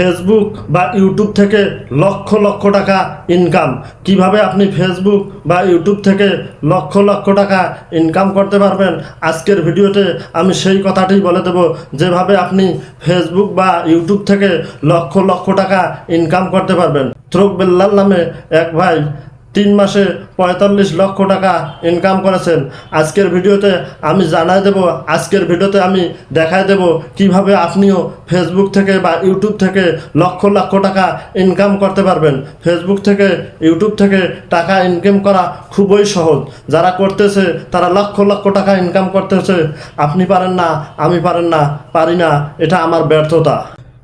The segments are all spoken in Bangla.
ফেসবুক বা ইউটিউব থেকে লক্ষ লক্ষ টাকা ইনকাম কীভাবে আপনি ফেসবুক বা ইউটিউব থেকে লক্ষ লক্ষ টাকা ইনকাম করতে পারবেন? আজকের ভিডিওতে আমি সেই কথাটি বলে দেব। যেভাবে আপনি ফেসবুক বা ইউটিউব থেকে লক্ষ লক্ষ টাকা ইনকাম করতে পারবেন। থ্রোক বেল্লাল নামে এক ভাই তিন মাসে পঁয়তাল্লিশ লক্ষ টাকা ইনকাম করেছেন। আজকের ভিডিওতে আমি জানাই দেব, আজকের ভিডিওতে আমি দেখাই দেব কীভাবে আপনিও ফেসবুক থেকে বা ইউটিউব থেকে লক্ষ লক্ষ টাকা ইনকাম করতে পারবেন। ফেসবুক থেকে ইউটিউব থেকে টাকা ইনকাম করা খুবই সহজ। যারা করতেছে, তারা লক্ষ লক্ষ টাকা ইনকাম করতেছে। আপনি পারেন না, আমি পারেন না, পারি না, এটা আমার ব্যর্থতা।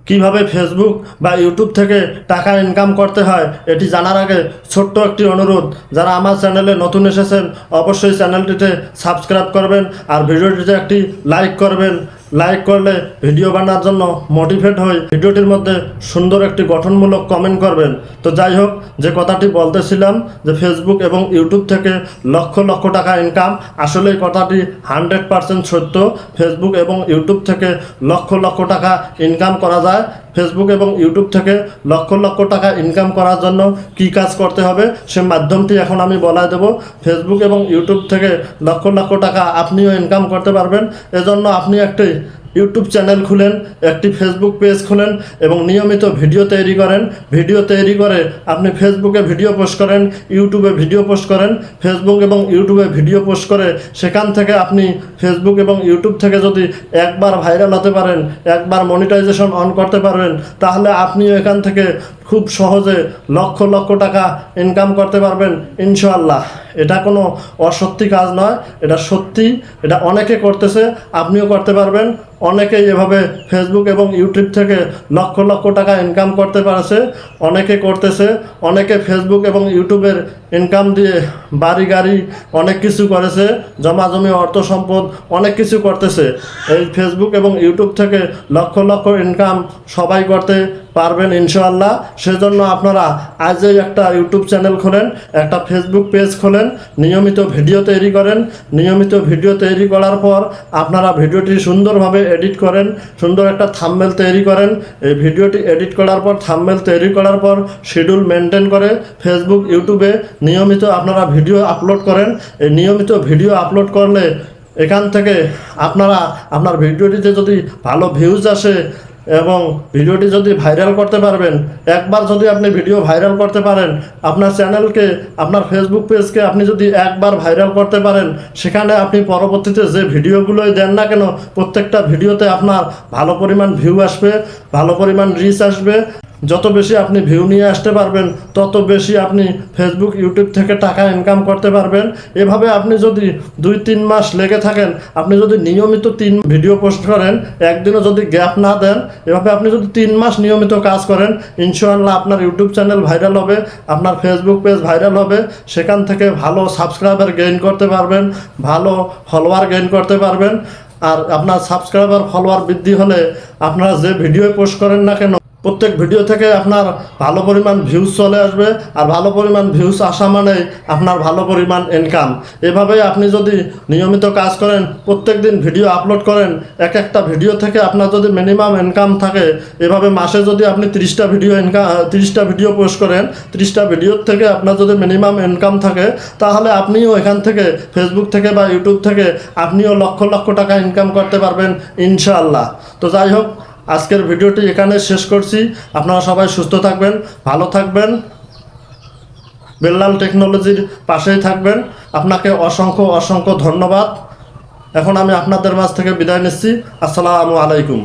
কীভাবে ফেসবুক বা ইউটিউব থেকে টাকা ইনকাম করতে হয়, এটি জানার আগে ছোট্ট একটি অনুরোধ। যারা আমার চ্যানেলে নতুন এসেছেন, অবশ্যই চ্যানেলটিতে সাবস্ক্রাইব করবেন আর ভিডিওটিতে একটি লাইক করবেন। লাইক করলে ভিডিও বানার জন্য মোটিভেট হই ভিডিওটির মধ্যে সুন্দর একটি গঠনমূলক কমেন্ট করবেন। তো যাই হোক, যে কথাটি বলতেছিলাম যে ফেসবুক এবং ইউটিউব থেকে লক্ষ লক্ষ টাকা ইনকাম আসলে এই কথাটি হান্ড্রেড পারসেন্ট সত্য। ফেসবুক এবং ইউটিউব থেকে লক্ষ লক্ষ টাকা ইনকাম করা যায়। ফেসবুক এবং ইউটিউব থেকে লক্ষ লক্ষ টাকা ইনকাম করার জন্য কি কাজ করতে হবে সে মাধ্যমটি এখন আমি বলা দেব। ফেসবুক এবং ইউটিউব থেকে লক্ষ লক্ষ টাকা আপনিও ইনকাম করতে পারবেন। এজন্য আপনি একটি ইউটিউব চ্যানেল খুলেন, একটি ফেসবুক পেজ খুলেন এবং নিয়মিত ভিডিও তৈরি করেন। ভিডিও তৈরি করে আপনি ফেসবুকে ভিডিও পোস্ট করেন ইউটিউবে ভিডিও পোস্ট করেন। ফেসবুক এবং ইউটিউবে ভিডিও পোস্ট করে সেখান থেকে আপনি ফেসবুক এবং ইউটিউব থেকে যদি একবার ভাইরাল হতে পারেন, একবার মনিটাইজেশন অন করতে পারবেন, তাহলে আপনিও এখান থেকে খুব সহজে লক্ষ লক্ষ টাকা ইনকাম করতে পারবেন, ইনশাআল্লাহ। এটা কোনো অসত্যি কাজ নয়, এটা সত্যি, এটা অনেকে করতেছে, আপনিও করতে পারবেন। অনেকেই এভাবে ফেসবুক এবং ইউটিউব থেকে লক্ষ লক্ষ টাকা ইনকাম করতে পারছে, অনেকে করতেছে, অনেকে ফেসবুক এবং ইউটিউবের ইনকাম দিয়ে বাড়ি গাড়ি অনেক কিছু করেছে, জমা জমি, অর্থ সম্পদ অনেক কিছু করতেছে। এই ফেসবুক এবং ইউটিউব থেকে লক্ষ লক্ষ ইনকাম সবাই করতে পারবেন ইনশাআল্লাহ। সেজন্য আপনারা আজই একটা ইউটিউব চ্যানেল খোলেন, একটা ফেসবুক পেজ খোলেন, নিয়মিত ভিডিও তৈরি করেন। নিয়মিত ভিডিও তৈরি করার পর আপনারা ভিডিওটি সুন্দরভাবে এডিট করেন, সুন্দর একটা থাম্বেল তৈরি করেন। এই ভিডিওটি এডিট করার পর থাম্বেল তৈরি করার পর শিডিউল মেনটেন করে ফেসবুক ইউটিউবে নিয়মিত আপনারা ভিডিও আপলোড করেন। এই নিয়মিত ভিডিও আপলোড করলে এখান থেকে আপনারা, আপনার ভিডিওটিতে যদি ভালো ভিউজ আসে এবং ভিডিওটি যদি ভাইরাল করতে পারবেন, একবার যদি আপনি ভিডিও ভাইরাল করতে পারেন, আপনার চ্যানেলকে, আপনার ফেসবুক পেজকে আপনি যদি একবার ভাইরাল করতে পারেন, সেখানে আপনি পরবর্তীতে যে ভিডিওগুলোই দেন না কেন, প্রত্যেকটা ভিডিওতে আপনার ভালো পরিমাণ ভিউ আসবে, ভালো পরিমাণ রিচ আসবে। যত বেশি আপনি ভিউ নিয়ে আসতে পারবেন, তত বেশি আপনি ফেসবুক ইউটিউব থেকে টাকা ইনকাম করতে পারবেন। এভাবে আপনি যদি দুই তিন মাস লেগে থাকেন, আপনি যদি নিয়মিত তিন ভিডিও পোস্ট করেন, একদিনও যদি গ্যাপ না দেন, এভাবে আপনি যদি তিন মাস নিয়মিত কাজ করেন, ইনশাআল্লাহ আপনার ইউটিউব চ্যানেল ভাইরাল হবে, আপনার ফেসবুক পেজ ভাইরাল হবে, সেখান থেকে ভালো সাবস্ক্রাইবার গেইন করতে পারবেন, ভালো ফলোয়ার গেইন করতে পারবেন। আর আপনার সাবস্ক্রাইবার ফলোয়ার বৃদ্ধি হলে আপনারা যে ভিডিও পোস্ট করেন না কেন প্রত্যেক ভিডিও থেকে আপনার ভালো পরিমাণ ভিউজ চলে আসবে আর ভালো পরিমাণ ভিউজ আসা মানে আপনার ভালো পরিমাণ ইনকাম এভাবেই আপনি যদি নিয়মিত কাজ করেন, প্রত্যেক দিন ভিডিও আপলোড করেন, এক একটা ভিডিও থেকে আপনার যদি মিনিমাম ইনকাম থাকে, এভাবে মাসে যদি আপনি তিরিশটা ভিডিও ইনকাম তিরিশটা ভিডিও পোস্ট করেন, তিরিশটা ভিডিওর থেকে আপনার যদি মিনিমাম ইনকাম থাকে, তাহলে আপনিও এখান থেকে ফেসবুক থেকে বা ইউটিউব থেকে আপনিও লক্ষ লক্ষ টাকা ইনকাম করতে পারবেন, ইনশাআল্লাহ। তো যাই হোক আজকের ভিডিওটি এখানে শেষ করছি। আপনারা সবাই সুস্থ থাকবেন, ভালো থাকবেন। বেল্লাল টেকনোলজির পাশেই থাকবেন। আপনাকে অসংখ্য অসংখ্য ধন্যবাদ। এখন আমি আপনাদের মাছ থেকে বিদায় নিচ্ছি। আসসালামু আলাইকুম।